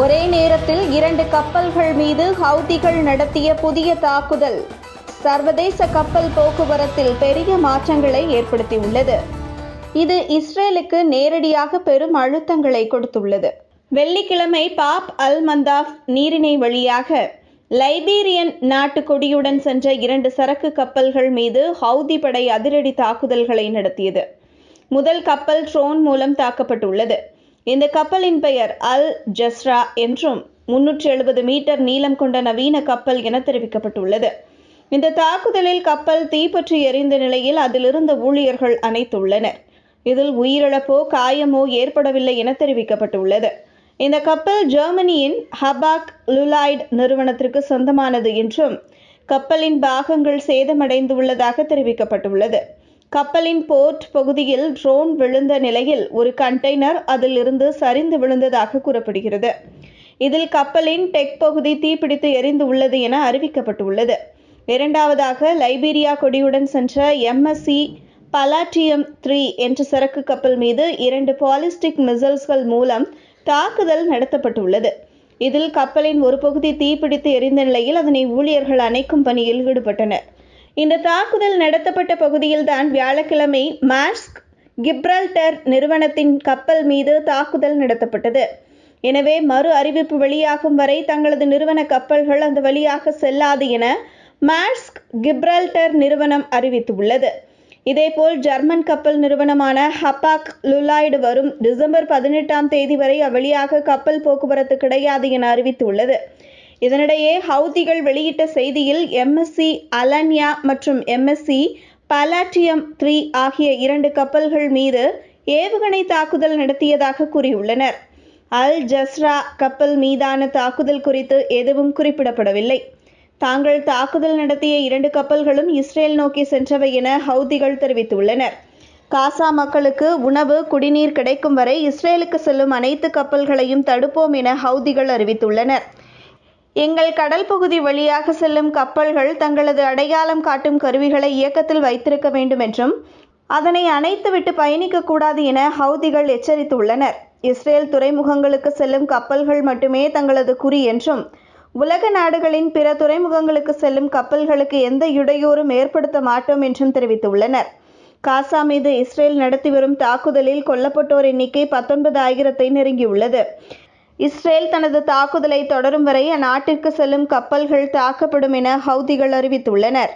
ஒரே நேரத்தில் இரண்டு கப்பல்கள் மீது ஹவுதிகள் நடத்திய புதிய தாக்குதல். சர்வதேச கப்பல் போக்குவரத்தில் பெரிய மாற்றங்களை ஏற்படுத்தியுள்ளது. இது இஸ்ரேலுக்கு நேரடியாக பெரும் அழுத்தங்களை கொடுத்துள்ளது. வெள்ளிக்கிழமை பாப் அல் மந்தாஃப் நீரிணை வழியாக லைபீரியன் நாட்டு கொடியுடன் சென்ற இரண்டு சரக்கு கப்பல்கள் மீது ஹவுதி படை அதிரடி தாக்குதல்களை நடத்தியது. முதல் கப்பல் ட்ரோன் மூலம் தாக்கப்பட்டுள்ளது. இந்த கப்பலின் பெயர் அல் ஜஸ்ரா என்றும் முன்னூற்றி எழுபது மீட்டர் நீளம் கொண்ட நவீன கப்பல் என தெரிவிக்கப்பட்டுள்ளது. இந்த தாக்குதலில் கப்பல் தீப்பற்றி எரிந்த நிலையில் அதிலிருந்த ஊழியர்கள் அனைத்துள்ளனர் இதில் உயிரிழப்போ காயமோ ஏற்படவில்லை என தெரிவிக்கப்பட்டுள்ளது. இந்த கப்பல் ஜெர்மனியின் ஹபாக் லுலாய்டு நிறுவனத்திற்கு சொந்தமானது என்றும் கப்பலின் பாகங்கள் சேதமடைந்துள்ளதாக தெரிவிக்கப்பட்டுள்ளது. கப்பலின் போர்ட் பகுதியில் ட்ரோன் விழுந்த நிலையில் ஒரு கண்டெய்னர் அதில் இருந்து சரிந்து விழுந்ததாக கூறப்படுகிறது. இதில் கப்பலின் டெக் பகுதி தீப்பிடித்து எரிந்து உள்ளது என அறிவிக்கப்பட்டுள்ளது. இரண்டாவதாக லைபீரியா கொடியுடன் சென்ற எம்எஸ்சி பலாட்டியம் த்ரீ என்ற சரக்கு கப்பல் மீது இரண்டு பாலிஸ்டிக் மிசைல்ஸ்கள் மூலம் தாக்குதல் நடத்தப்பட்டுள்ளது. இதில் கப்பலின் ஒரு பகுதி தீப்பிடித்து எரிந்த நிலையில் அதனை ஊழியர்கள் அணைக்கும் பணியில் ஈடுபட்டனர். இந்த தாக்குதல் நடத்தப்பட்ட பகுதியில்தான் வியாழக்கிழமை மாஸ்க் கிப்ரல்டர் நிறுவனத்தின் கப்பல் மீது தாக்குதல் நடத்தப்பட்டது. எனவே மறு அறிவிப்பு வெளியாகும் வரை தங்களது நிறுவன கப்பல்கள் அந்த வழியாக செல்லாது என மாஸ்க் கிப்ரல்டர் நிறுவனம் அறிவித்துள்ளது. இதேபோல் ஜெர்மன் கப்பல் நிறுவனமான ஹப்பாக் லுலாய்டு வரும் டிசம்பர் பதினெட்டாம் தேதி வரை அவ்வழியாக கப்பல் போக்குவரத்து கிடையாது என அறிவித்துள்ளது. இதனிடையே ஹவுதிகள் வெளியிட்ட செய்தியில் எம்எஸ்சி அலன்யா மற்றும் எம்எஸ்சி பலாட்டியம் த்ரீ ஆகிய இரண்டு கப்பல்கள் மீது ஏவுகணை தாக்குதல் நடத்தியதாக கூறியுள்ளனர். அல் ஜஸ்ரா கப்பல் மீதான தாக்குதல் குறித்து எதுவும் குறிப்பிடப்படவில்லை. தாங்கள் தாக்குதல் நடத்திய இரண்டு கப்பல்களும் இஸ்ரேல் நோக்கி சென்றவை என ஹவுதிகள் தெரிவித்துள்ளனர். காசா மக்களுக்கு உணவு குடிநீர் கிடைக்கும் வரை இஸ்ரேலுக்கு செல்லும் அனைத்து கப்பல்களையும் தடுப்போம் என ஹவுதிகள் அறிவித்துள்ளனர். எங்கள் கடல் பகுதி வழியாக செல்லும் கப்பல்கள் தங்களது அடையாளம் காட்டும் கருவிகளை இயக்கத்தில் வைத்திருக்க வேண்டும் என்றும் அதனை அணைத்துவிட்டு பயணிக்கக்கூடாது என ஹவுதிகள் எச்சரித்துள்ளனர். இஸ்ரேல் துறைமுகங்களுக்கு செல்லும் கப்பல்கள் மட்டுமே தங்களது குறி என்றும் உலக நாடுகளின் பிற துறைமுகங்களுக்கு செல்லும் கப்பல்களுக்கு எந்த இடையூறும் ஏற்படுத்த மாட்டோம் என்றும் தெரிவித்துள்ளனர். காசா மீது இஸ்ரேல் நடத்தி வரும் தாக்குதலில் கொல்லப்பட்டோர் எண்ணிக்கை பத்தொன்பது ஆயிரத்தை நெருங்கியுள்ளது. இஸ்ரேல் தனது தாக்குதலை தொடரும் வரை அந்நாட்டிற்கு செல்லும் கப்பல்கள் தாக்கப்படும் என ஹவுதிகள் அறிவித்துள்ளனர்.